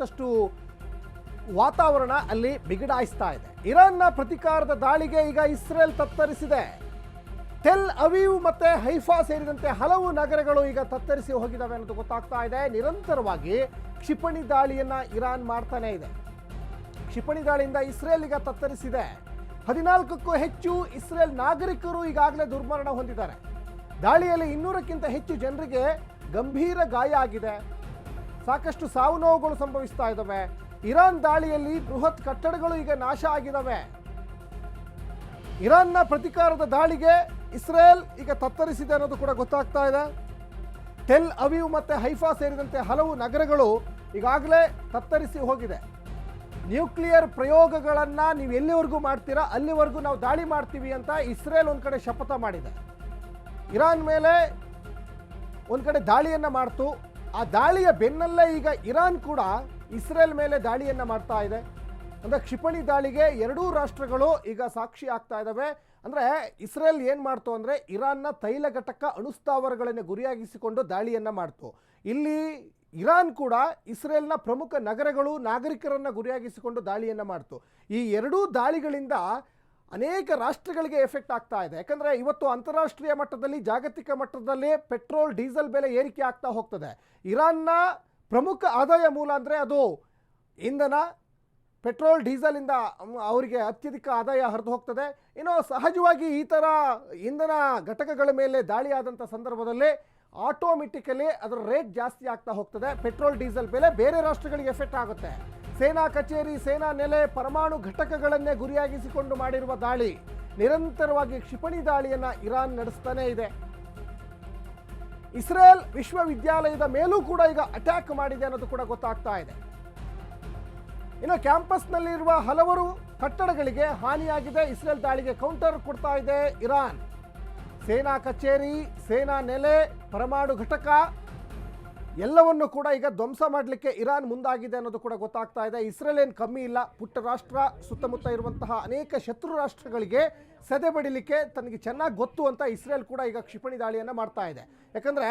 ಮತ್ತಷ್ಟು ವಾತಾವರಣ ಅಲ್ಲಿ ಬಿಗಡಾಯಿಸ್ತಾ ಇದೆ. ಇರಾನ್ನ ಪ್ರತಿಕಾರದ ದಾಳಿಗೆ ಈಗ ಇಸ್ರೇಲ್ ತತ್ತರಿಸಿದೆ. ತೆಲ್ ಅವೀವ್ ಮತ್ತೆ ಹೈಫಾ ಸೇರಿದಂತೆ ಹಲವು ನಗರಗಳು ಈಗ ತತ್ತರಿಸಿ ಹೋಗಿದ್ದಾವೆ ಅನ್ನೋದು ಗೊತ್ತಾಗ್ತಾ ಇದೆ. ನಿರಂತರವಾಗಿ ಕ್ಷಿಪಣಿ ದಾಳಿಯನ್ನ ಇರಾನ್ ಮಾಡ್ತಾನೆ ಇದೆ. ಕ್ಷಿಪಣಿ ದಾಳಿಯಿಂದ ಇಸ್ರೇಲ್ ಈಗ ತತ್ತರಿಸಿದೆ. ಹದಿನಾಲ್ಕಕ್ಕೂ ಹೆಚ್ಚು ಇಸ್ರೇಲ್ ನಾಗರಿಕರು ಈಗಾಗಲೇ ದುರ್ಮರಣ ಹೊಂದಿದ್ದಾರೆ. ದಾಳಿಯಲ್ಲಿ ಇನ್ನೂರಕ್ಕಿಂತ ಹೆಚ್ಚು ಜನರಿಗೆ ಗಂಭೀರ ಗಾಯ ಆಗಿದೆ. ಸಾಕಷ್ಟು ಸಾವು ನೋವುಗಳು ಸಂಭವಿಸ್ತಾ ಇದ್ದಾವೆ. ಇರಾನ್ ದಾಳಿಯಲ್ಲಿ ಬೃಹತ್ ಕಟ್ಟಡಗಳು ಈಗ ನಾಶ ಆಗಿದ್ದಾವೆ. ಇರಾನ್ನ ಪ್ರತಿಕಾರದ ದಾಳಿಗೆ ಇಸ್ರೇಲ್ ಈಗ ತತ್ತರಿಸಿದೆ ಅನ್ನೋದು ಕೂಡ ಗೊತ್ತಾಗ್ತಾ ಇದೆ. ಟೆಲ್ ಅವಿವ್ ಮತ್ತೆ ಹೈಫಾ ಸೇರಿದಂತೆ ಹಲವು ನಗರಗಳು ಈಗಾಗಲೇ ತತ್ತರಿಸಿ ಹೋಗಿದೆ. ನ್ಯೂಕ್ಲಿಯರ್ ಪ್ರಯೋಗಗಳನ್ನು ನೀವು ಎಲ್ಲಿವರೆಗೂ ಮಾಡ್ತೀರಾ, ಅಲ್ಲಿವರೆಗೂ ನಾವು ದಾಳಿ ಮಾಡ್ತೀವಿ ಅಂತ ಇಸ್ರೇಲ್ ಒಂದು ಕಡೆ ಶಪಥ ಮಾಡಿದೆ. ಇರಾನ್ ಮೇಲೆ ಒಂದು ಕಡೆ ದಾಳಿಯನ್ನ ಮಾಡ್ತು. ಆ ದಾಳಿಯ ಬೆನ್ನಲ್ಲೇ ಈಗ ಇರಾನ್ ಕೂಡ ಇಸ್ರೇಲ್ ಮೇಲೆ ದಾಳಿಯನ್ನ ಮಾಡ್ತಾ ಇದೆ. ಅಂದ್ರೆ ಕ್ಷಿಪಣಿ ದಾಳಿಗೆ ಎರಡೂ ರಾಷ್ಟ್ರಗಳು ಈಗ ಸಾಕ್ಷಿ ಆಗ್ತಾ ಇದ್ದಾವೆ ಅಂದ್ರೆ ಇಸ್ರೇಲ್ ಏನು ಮಾಡ್ತು ಅಂದ್ರೆ ಇರಾನ್ನ ತೈಲ ಘಟಕ ಅಣುಸ್ಥಾವರಗಳನ್ನು ಗುರಿಯಾಗಿಸಿಕೊಂಡು ದಾಳಿಯನ್ನ ಮಾಡ್ತು. ಇಲ್ಲಿ ಇರಾನ್ ಕೂಡ ಇಸ್ರೇಲ್ನ ಪ್ರಮುಖ ನಗರಗಳು ನಾಗರಿಕರನ್ನ ಗುರಿಯಾಗಿಸಿಕೊಂಡು ದಾಳಿಯನ್ನ ಮಾಡ್ತು. ಈ ಎರಡೂ ದಾಳಿಗಳಿಂದ ಅನೇಕ ರಾಷ್ಟ್ರಗಳಿಗೆ ಎಫೆಕ್ಟ್ ಆಗ್ತಾ ಇದೆ. ಯಾಕಂದ್ರೆ ಇವತ್ತು ಅಂತಾರಾಷ್ಟ್ರೀಯ ಮಟ್ಟದಲ್ಲಿ, ಜಾಗತಿಕ ಮಟ್ಟದಲ್ಲಿ ಪೆಟ್ರೋಲ್, ಡೀಸೆಲ್ ಬೆಲೆ ಏರಿಕೆ ಆಗ್ತಾ ಹೋಗ್ತದೆ. ಇರಾನ್ನ ಪ್ರಮುಖ ಆದಾಯ ಮೂಲ ಅಂದರೆ ಅದು ಇಂಧನ, ಪೆಟ್ರೋಲ್, ಡೀಸೆಲಿಂದ ಅವರಿಗೆ ಅತ್ಯಧಿಕ ಆದಾಯ ಹರಿದು ಹೋಗ್ತದೆ. ಇನ್ನು ಸಹಜವಾಗಿ ಈ ಥರ ಇಂಧನ ಘಟಕಗಳ ಮೇಲೆ ದಾಳಿ ಆದಂಥ ಸಂದರ್ಭದಲ್ಲಿ ಆಟೋಮೆಟಿಕಲಿ ಅದರ ರೇಟ್ ಜಾಸ್ತಿ ಆಗ್ತಾ ಹೋಗ್ತದೆ. ಪೆಟ್ರೋಲ್, ಡೀಸೆಲ್ ಬೆಲೆ ಬೇರೆ ರಾಷ್ಟ್ರಗಳಿಗೆ ಎಫೆಕ್ಟ್ ಆಗುತ್ತೆ. ಸೇನಾ ಕಚೇರಿ, ಸೇನಾ ನೆಲೆ ಪರಮಾಣು ಘಟಕಗಳನ್ನೇ ಗುರಿಯಾಗಿಸಿಕೊಂಡು ಮಾಡಿರುವ ದಾಳಿ. ನಿರಂತರವಾಗಿ ಕ್ಷಿಪಣಿ ದಾಳಿಯನ್ನ ಇರಾನ್ ನಡೆಸ್ತಾನೇ ಇದೆ. ಇಸ್ರೇಲ್ ವಿಶ್ವವಿದ್ಯಾಲಯದ ಮೇಲೂ ಕೂಡ ಈಗ ಅಟ್ಯಾಕ್ ಮಾಡಿದೆ ಅನ್ನೋದು ಕೂಡ ಗೊತ್ತಾಗ್ತಾ ಇದೆ. ಇನ್ನು ಕ್ಯಾಂಪಸ್ನಲ್ಲಿರುವ ಹಲವರು ಕಟ್ಟಡಗಳಿಗೆ ಹಾನಿಯಾಗಿದೆ. ಇಸ್ರೇಲ್ ದಾಳಿಗೆ ಕೌಂಟರ್ ಕೊಡ್ತಾ ಇದೆ ಇರಾನ್. ಸೇನಾ ಕಚೇರಿ, ಸೇನಾ ನೆಲೆ, ಪರಮಾಣು ಘಟಕ ಎಲ್ಲವನ್ನು ಕೂಡ ಈಗ ಧ್ವಂಸ ಮಾಡಲಿಕ್ಕೆ ಇರಾನ್ ಮುಂದಾಗಿದೆ ಅನ್ನೋದು ಕೂಡ ಗೊತ್ತಾಗ್ತಾ ಇದೆ. ಇಸ್ರೇಲ್ ಏನು ಕಮ್ಮಿ ಇಲ್ಲ. ಪುಟ್ಟ ರಾಷ್ಟ್ರ, ಸುತ್ತಮುತ್ತ ಇರುವಂತಹ ಅನೇಕ ಶತ್ರು ರಾಷ್ಟ್ರಗಳಿಗೆ ಸದೆ ಬಡಿಲಿಕ್ಕೆ ತನಗೆ ಚೆನ್ನಾಗಿ ಗೊತ್ತು ಅಂತ ಇಸ್ರೇಲ್ ಕೂಡ ಈಗ ಕ್ಷಿಪಣಿ ದಾಳಿಯನ್ನು ಮಾಡ್ತಾ ಇದೆ. ಯಾಕಂದರೆ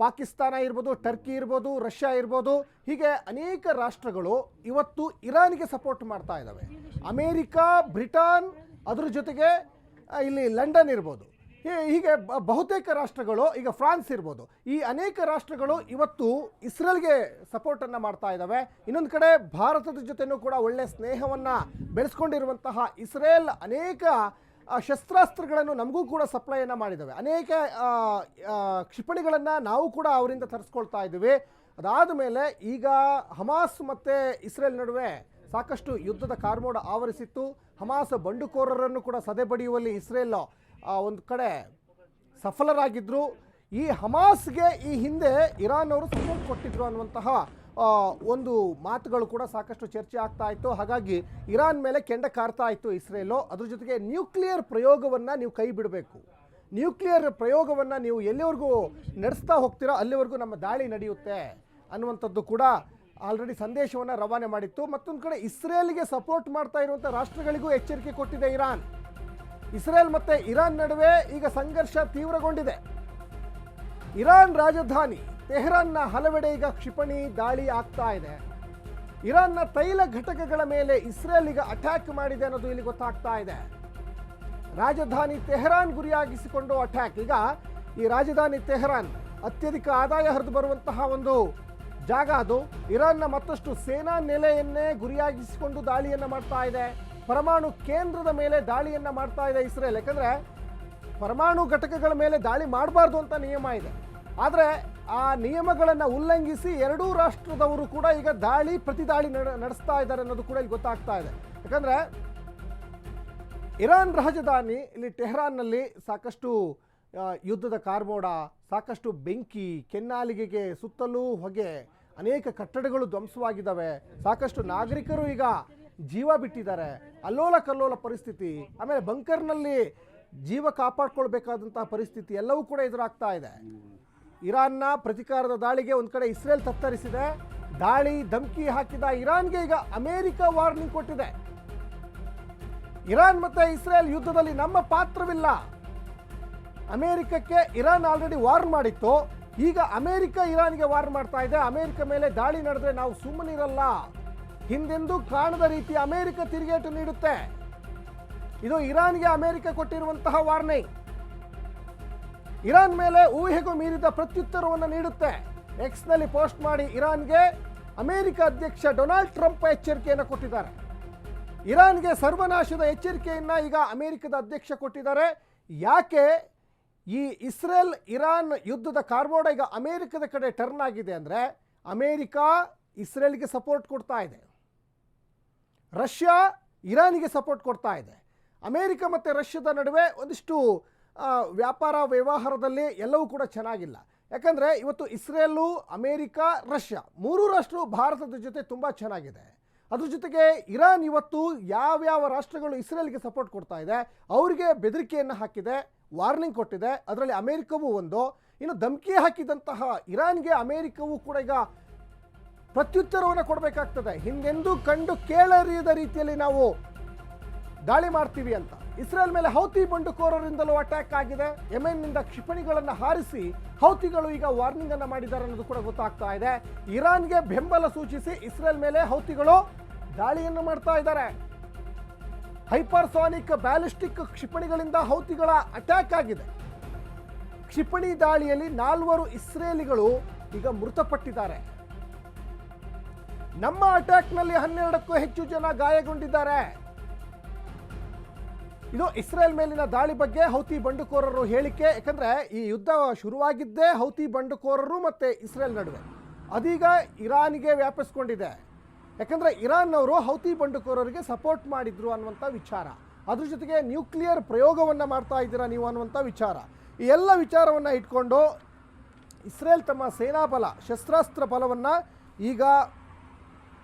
ಪಾಕಿಸ್ತಾನ ಇರ್ಬೋದು, ಟರ್ಕಿ ಇರ್ಬೋದು, ರಷ್ಯಾ ಇರ್ಬೋದು, ಹೀಗೆ ಅನೇಕ ರಾಷ್ಟ್ರಗಳು ಇವತ್ತು ಇರಾನ್ಗೆ ಸಪೋರ್ಟ್ ಮಾಡ್ತಾ ಇದ್ದಾವೆ ಅಮೇರಿಕಾ, ಬ್ರಿಟನ್ ಅದ್ರ ಜೊತೆಗೆ ಇಲ್ಲಿ ಲಂಡನ್ ಇರ್ಬೋದು. ಹೀಗೆ ಬಹುತೇಕ ರಾಷ್ಟ್ರಗಳು, ಈಗ ಫ್ರಾನ್ಸ್ ಇರ್ಬೋದು, ಈ ಅನೇಕ ರಾಷ್ಟ್ರಗಳು ಇವತ್ತು ಇಸ್ರೇಲ್ಗೆ ಸಪೋರ್ಟನ್ನು ಮಾಡ್ತಾ ಇದ್ದಾವೆ ಇನ್ನೊಂದು ಕಡೆ ಭಾರತದ ಜೊತೆನೂ ಕೂಡ ಒಳ್ಳೆ ಸ್ನೇಹವನ್ನು ಬೆಳೆಸ್ಕೊಂಡಿರುವಂತಹ ಇಸ್ರೇಲ್ ಅನೇಕ ಶಸ್ತ್ರಾಸ್ತ್ರಗಳನ್ನು ನಮಗೂ ಕೂಡ ಸಪ್ಲೈಯನ್ನು ಮಾಡಿದ್ದಾವೆ ಅನೇಕ ಕ್ಷಿಪಣಿಗಳನ್ನು ನಾವು ಕೂಡ ಅವರಿಂದ ತರಿಸ್ಕೊಳ್ತಾ ಇದ್ದೀವಿ. ಅದಾದ ಮೇಲೆ ಈಗ ಹಮಾಸ್ ಮತ್ತು ಇಸ್ರೇಲ್ ನಡುವೆ ಸಾಕಷ್ಟು ಯುದ್ಧದ ಕಾರ್ಮೋಡ ಆವರಿಸಿತ್ತು. ಹಮಾಸ್ ಬಂಡುಕೋರರನ್ನು ಕೂಡ ಸದೆ ಬಡಿಯುವಲ್ಲಿ ಇಸ್ರೇಲ್ ಒಂದು ಕಡೆ ಸಫಲರಾಗಿದ್ದರು ಈ ಹಮಾಸ್ಗೆ ಈ ಹಿಂದೆ ಇರಾನ್ ಅವರು ಸಪೋರ್ಟ್ ಕೊಟ್ಟಿದ್ರು ಅನ್ನುವಂತಹ ಒಂದು ಮಾತುಗಳು ಕೂಡ ಸಾಕಷ್ಟು ಚರ್ಚೆ ಆಗ್ತಾ ಇತ್ತು. ಹಾಗಾಗಿ ಇರಾನ್ ಮೇಲೆ ಕೆಂಡ ಕಾರ್ತಾ ಇತ್ತು ಇಸ್ರೇಲು. ಅದ್ರ ಜೊತೆಗೆ ನ್ಯೂಕ್ಲಿಯರ್ ಪ್ರಯೋಗವನ್ನು ನೀವು ಕೈ ಬಿಡಬೇಕು. ನ್ಯೂಕ್ಲಿಯರ್ ಪ್ರಯೋಗವನ್ನು ನೀವು ಎಲ್ಲಿವರೆಗೂ ನಡೆಸ್ತಾ ಹೋಗ್ತೀರೋ ಅಲ್ಲಿವರೆಗೂ ನಮ್ಮ ದಾಳಿ ನಡೆಯುತ್ತೆ ಅನ್ನುವಂಥದ್ದು ಕೂಡ ಆಲ್ರೆಡಿ ಸಂದೇಶವನ್ನು ರವಾನೆ ಮಾಡಿತ್ತು. ಮತ್ತೊಂದು ಕಡೆ ಇಸ್ರೇಲ್ಗೆ ಸಪೋರ್ಟ್ ಮಾಡ್ತಾ ಇರುವಂಥ ರಾಷ್ಟ್ರಗಳಿಗೂ ಎಚ್ಚರಿಕೆ ಕೊಟ್ಟಿದೆ ಇರಾನ್. ಇಸ್ರೇಲ್ ಮತ್ತೆ ಇರಾನ್ ನಡುವೆ ಈಗ ಸಂಘರ್ಷ ತೀವ್ರಗೊಂಡಿದೆ. ಇರಾನ್ ರಾಜಧಾನಿ ತೆಹರಾನ್ನ ಹಲವೆಡೆ ಈಗ ಕ್ಷಿಪಣಿ ದಾಳಿ ಆಗ್ತಾ ಇದೆ. ಇರಾನ್ನ ತೈಲ ಘಟಕಗಳ ಮೇಲೆ ಇಸ್ರೇಲ್ ಈಗ ಅಟ್ಯಾಕ್ ಮಾಡಿದೆ ಅನ್ನೋದು ಇಲ್ಲಿ ಗೊತ್ತಾಗ್ತಾ ಇದೆ. ರಾಜಧಾನಿ ತೆಹರಾನ್ ಗುರಿಯಾಗಿಸಿಕೊಂಡು ಅಟ್ಯಾಕ್. ಈಗ ಈ ರಾಜಧಾನಿ ತೆಹರಾನ್ ಅತ್ಯಧಿಕ ಆದಾಯ ಹರಿದು ಬರುವಂತಹ ಒಂದು ಜಾಗ ಅದು. ಇರಾನ್ನ ಮತ್ತಷ್ಟು ಸೇನಾ ನೆಲೆಯನ್ನೇ ಗುರಿಯಾಗಿಸಿಕೊಂಡು ದಾಳಿಯನ್ನು ಮಾಡ್ತಾ ಇದೆ. ಪರಮಾಣು ಕೇಂದ್ರದ ಮೇಲೆ ದಾಳಿಯನ್ನು ಮಾಡ್ತಾ ಇದೆ ಇಸ್ರೇಲ್. ಯಾಕಂದ್ರೆ ಪರಮಾಣು ಘಟಕಗಳ ಮೇಲೆ ದಾಳಿ ಮಾಡಬಾರ್ದು ಅಂತ ನಿಯಮ ಇದೆ. ಆದರೆ ಆ ನಿಯಮಗಳನ್ನು ಉಲ್ಲಂಘಿಸಿ ಎರಡೂ ರಾಷ್ಟ್ರದವರು ಕೂಡ ಈಗ ದಾಳಿ, ಪ್ರತಿ ದಾಳಿ ನಡೆ- ನಡೆಸ್ತಾ ಇದ್ದಾರೆ ಅನ್ನೋದು ಕೂಡ ಇಲ್ಲಿ ಗೊತ್ತಾಗ್ತಾ ಇದೆ. ಯಾಕಂದ್ರೆ ಇರಾನ್ ರಾಜಧಾನಿ, ಇಲ್ಲಿ ಟೆಹರಾನ್ನಲ್ಲಿ ಸಾಕಷ್ಟು ಯುದ್ಧದ ಕಾರ್ಮೋಡ, ಸಾಕಷ್ಟು ಬೆಂಕಿ, ಕೆನ್ನಾಲಿಗೆಗೆ ಸುತ್ತಲೂ ಹೊಗೆ, ಅನೇಕ ಕಟ್ಟಡಗಳು ಧ್ವಂಸವಾಗಿದ್ದಾವೆ. ಸಾಕಷ್ಟು ನಾಗರಿಕರು ಈಗ ಜೀವ ಬಿಟ್ಟಿದ್ದಾರೆ. ಅಲ್ಲೋಲ ಕಲ್ಲೋಲ ಪರಿಸ್ಥಿತಿ, ಆಮೇಲೆ ಬಂಕರ್ನಲ್ಲಿ ಜೀವ ಕಾಪಾಡ್ಕೊಳ್ಬೇಕಾದಂತಹ ಪರಿಸ್ಥಿತಿ ಎಲ್ಲವೂ ಕೂಡ ಎದುರಾಗ್ತಾ ಇದೆ. ಇರಾನ್ನ ಪ್ರತಿಕಾರದ ದಾಳಿಗೆ ಒಂದು ಕಡೆ ಇಸ್ರೇಲ್ ತತ್ತರಿಸಿದೆ. ದಾಳಿ ಧಮಕಿ ಹಾಕಿದ ಇರಾನ್ಗೆ ಈಗ ಅಮೆರಿಕ ವಾರ್ನಿಂಗ್ ಕೊಟ್ಟಿದೆ. ಇರಾನ್ ಮತ್ತೆ ಇಸ್ರೇಲ್ ಯುದ್ಧದಲ್ಲಿ ನಮ್ಮ ಪಾತ್ರವಿಲ್ಲ. ಅಮೆರಿಕಕ್ಕೆ ಇರಾನ್ ಆಲ್ರೆಡಿ ವಾರ್ನ್ ಮಾಡಿತ್ತು. ಈಗ ಅಮೆರಿಕ ಇರಾನ್ಗೆ ವಾರ್ನ್ ಮಾಡ್ತಾ ಇದೆ. ಅಮೆರಿಕ ಮೇಲೆ ದಾಳಿ ನಡೆದ್ರೆ ನಾವು ಸುಮ್ಮನಿರಲ್ಲ. ಹಿಂದೆಂದೂ ಕಾಣದ ರೀತಿ ಅಮೆರಿಕ ತಿರುಗೇಟು ನೀಡುತ್ತೆ. ಇದು ಇರಾನ್ಗೆ ಅಮೆರಿಕ ಕೊಟ್ಟಿರುವಂತಹ ವಾರ್ನಿಂಗ್. ಇರಾನ್ ಮೇಲೆ ಊಹೆಗೂ ಮೀರಿದ ಪ್ರತ್ಯುತ್ತರವನ್ನು ನೀಡುತ್ತೆ. ಎಕ್ಸ್ನಲ್ಲಿ ಪೋಸ್ಟ್ ಮಾಡಿ ಇರಾನ್ಗೆ ಅಮೆರಿಕ ಅಧ್ಯಕ್ಷ ಡೊನಾಲ್ಡ್ ಟ್ರಂಪ್ ಎಚ್ಚರಿಕೆಯನ್ನು ಕೊಟ್ಟಿದ್ದಾರೆ. ಇರಾನ್ಗೆ ಸರ್ವನಾಶದ ಎಚ್ಚರಿಕೆಯನ್ನು ಈಗ ಅಮೆರಿಕದ ಅಧ್ಯಕ್ಷ ಕೊಟ್ಟಿದ್ದಾರೆ. ಯಾಕೆ? ಈ ಇಸ್ರೇಲ್ ಇರಾನ್ ಯುದ್ಧದ ಕಾರ್ಬೋಡ ಈಗ ಅಮೆರಿಕದ ಕಡೆ ಟರ್ನ್ ಆಗಿದೆ ಅಂದರೆ ಅಮೇರಿಕಾ ಇಸ್ರೇಲ್ಗೆ ಸಪೋರ್ಟ್ ಕೊಡ್ತಾ ಇದೆ. ರಷ್ಯಾ ಇರಾನಿಗೆ ಸಪೋರ್ಟ್ ಕೊಡ್ತಾ ಇದೆ. ಅಮೇರಿಕ ಮತ್ತು ರಷ್ಯಾದ ನಡುವೆ ಒಂದಿಷ್ಟು ವ್ಯಾಪಾರ ವ್ಯವಹಾರದಲ್ಲಿ ಎಲ್ಲವೂ ಕೂಡ ಚೆನ್ನಾಗಿಲ್ಲ. ಯಾಕಂದರೆ ಇವತ್ತು ಇಸ್ರೇಲು, ಅಮೇರಿಕ, ರಷ್ಯಾ ಮೂರು ರಾಷ್ಟ್ರಗಳು ಭಾರತದ ಜೊತೆ ತುಂಬ ಚೆನ್ನಾಗಿದೆ. ಅದ್ರ ಜೊತೆಗೆ ಇರಾನ್ ಇವತ್ತು ಯಾವ್ಯಾವ ರಾಷ್ಟ್ರಗಳು ಇಸ್ರೇಲ್ಗೆ ಸಪೋರ್ಟ್ ಕೊಡ್ತಾ ಇದೆ, ಅವರಿಗೆ ಬೆದರಿಕೆಯನ್ನು ಹಾಕಿದೆ, ವಾರ್ನಿಂಗ್ ಕೊಟ್ಟಿದೆ, ಅದರಲ್ಲಿ ಅಮೇರಿಕವೂ ಒಂದು. ಇನ್ನು ಧಮಕಿ ಹಾಕಿದಂತಹ ಇರಾನ್ಗೆ ಅಮೇರಿಕವೂ ಕೂಡ ಈಗ ಪ್ರತ್ಯುತ್ತರವನ್ನು ಕೊಡಬೇಕಾಗ್ತದೆ. ಹಿಂದೆಂದೂ ಕಂಡು ಕೇಳರಿಯದ ರೀತಿಯಲ್ಲಿ ನಾವು ದಾಳಿ ಮಾಡ್ತೀವಿ ಅಂತ. ಇಸ್ರೇಲ್ ಮೇಲೆ ಹೌತಿ ಬಂಡುಕೋರರಿಂದಲೂ ಅಟ್ಯಾಕ್ ಆಗಿದೆ. ಯೆಮೆನ್ನಿಂದ ಕ್ಷಿಪಣಿಗಳನ್ನು ಹಾರಿಸಿ ಹೌತಿಗಳು ಈಗ ವಾರ್ನಿಂಗ್ ಅನ್ನು ಮಾಡಿದ್ದಾರೆ ಅನ್ನೋದು ಕೂಡ ಗೊತ್ತಾಗ್ತಾ ಇದೆ. ಇರಾನ್ಗೆ ಬೆಂಬಲ ಸೂಚಿಸಿ ಇಸ್ರೇಲ್ ಮೇಲೆ ಹೌತಿಗಳು ದಾಳಿಯನ್ನು ಮಾಡ್ತಾ ಇದ್ದಾರೆ. ಹೈಪರ್ಸಾನಿಕ್ ಬ್ಯಾಲಿಸ್ಟಿಕ್ ಕ್ಷಿಪಣಿಗಳಿಂದ ಹೌತಿಗಳ ಅಟ್ಯಾಕ್ ಆಗಿದೆ. ಕ್ಷಿಪಣಿ ದಾಳಿಯಲ್ಲಿ ನಾಲ್ವರು ಇಸ್ರೇಲಿಗಳು ಈಗ ಮೃತಪಟ್ಟಿದ್ದಾರೆ. ನಮ್ಮ ಅಟ್ಯಾಕ್ನಲ್ಲಿ ಹನ್ನೆರಡಕ್ಕೂ ಹೆಚ್ಚು ಜನ ಗಾಯಗೊಂಡಿದ್ದಾರೆ. ಇದು ಇಸ್ರೇಲ್ ಮೇಲಿನ ದಾಳಿ ಬಗ್ಗೆ ಹೌತಿ ಬಂಡುಕೋರರು ಹೇಳಿಕೆ ಯಾಕಂದರೆ ಈ ಯುದ್ಧ ಶುರುವಾಗಿದ್ದೇ ಹೌತಿ ಬಂಡುಕೋರರು ಮತ್ತೆ ಇಸ್ರೇಲ್ ನಡುವೆ. ಅದೀಗ ಇರಾನಿಗೆ ವ್ಯಾಪಿಸ್ಕೊಂಡಿದೆ. ಯಾಕಂದರೆ ಇರಾನ್ನವರು ಹೌತಿ ಬಂಡುಕೋರರಿಗೆ ಸಪೋರ್ಟ್ ಮಾಡಿದ್ರು ಅನ್ನುವಂಥ ವಿಚಾರ. ಅದ್ರ ಜೊತೆಗೆ ನ್ಯೂಕ್ಲಿಯರ್ ಪ್ರಯೋಗವನ್ನು ಮಾಡ್ತಾ ಇದ್ದೀರಾ ನೀವು ಅನ್ನುವಂಥ ವಿಚಾರ. ಈ ಎಲ್ಲ ವಿಚಾರವನ್ನು ಇಟ್ಕೊಂಡು ಇಸ್ರೇಲ್ ತಮ್ಮ ಸೇನಾ ಬಲ ಶಸ್ತ್ರಾಸ್ತ್ರ ಬಲವನ್ನು ಈಗ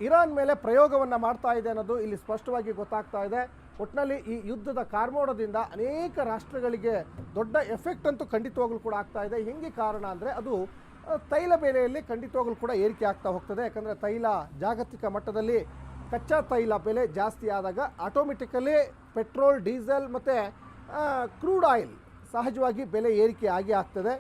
ಇರಾನ್ ಮೇಲೆ ಪ್ರಯೋಗವನ್ನು ಮಾಡ್ತಾ ಇದೆ ಅನ್ನೋದು ಇಲ್ಲಿ ಸ್ಪಷ್ಟವಾಗಿ ಗೊತ್ತಾಗ್ತಾ ಇದೆ. ಒಟ್ಟಿನಲ್ಲಿ ಈ ಯುದ್ಧದ ಕಾರ್ಮೋಡದಿಂದ ಅನೇಕ ರಾಷ್ಟ್ರಗಳಿಗೆ ದೊಡ್ಡ ಎಫೆಕ್ಟ್ ಅಂತೂ ಖಂಡಿತವಾಗ್ಲೂ ಕೂಡ ಆಗ್ತಾ ಇದೆ. ಹೆಂಗೆ ಕಾರಣ ಅಂದರೆ ಅದು ತೈಲ ಬೆಲೆಯಲ್ಲಿ ಖಂಡಿತವಾಗ್ಲೂ ಕೂಡ ಏರಿಕೆ ಆಗ್ತಾ ಹೋಗ್ತದೆ. ಯಾಕಂದರೆ ತೈಲ ಜಾಗತಿಕ ಮಟ್ಟದಲ್ಲಿ ಕಚ್ಚಾ ತೈಲ ಬೆಲೆ ಜಾಸ್ತಿ ಆದಾಗ ಆಟೋಮೆಟಿಕಲಿ ಪೆಟ್ರೋಲ್, ಡೀಸೆಲ್ ಮತ್ತು ಕ್ರೂಡ್ ಆಯಿಲ್ ಸಹಜವಾಗಿ ಬೆಲೆ ಏರಿಕೆ ಆಗಿ ಆಗ್ತದೆ.